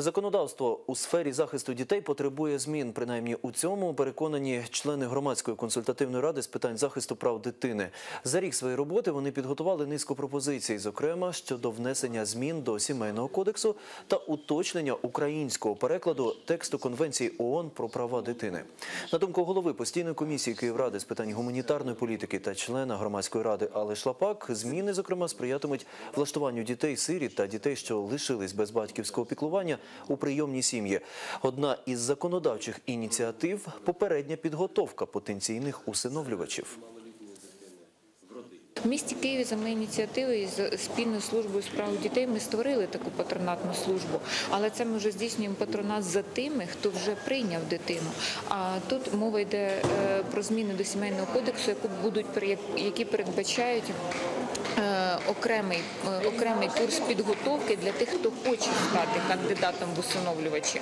Законодавство у сфері захисту дітей потребує змін. Принаймні у цьому переконані члени громадської консультативної ради з питань захисту прав дитини. За рік своєї роботи вони підготували низку пропозицій, зокрема щодо внесення змін до сімейного кодексу та уточнення українського перекладу тексту Конвенції ООН про права дитини. На думку голови постійної комісії Київради з питань гуманітарної політики та члена громадської ради Алли Шлапак, зміни, зокрема, сприятимуть влаштуванню дітей сиріт та дітей, що лишились без батьківського піклування у прийомній сім'ї. Одна із законодавчих ініціатив попередня підготовка потенційних усиновлювачів. В місті Києві за моєю ініціативою з спільною службою справ дітей ми створили таку патронатну службу, але це ми вже здійснюємо патронат за тими, хто вже прийняв дитину. А тут мова йде е, про зміни до сімейного кодексу, які будуть які передбачають. Окремий, е, окремий курс підготовки для тих, хто хоче стати кандидатом в усиновлювачі.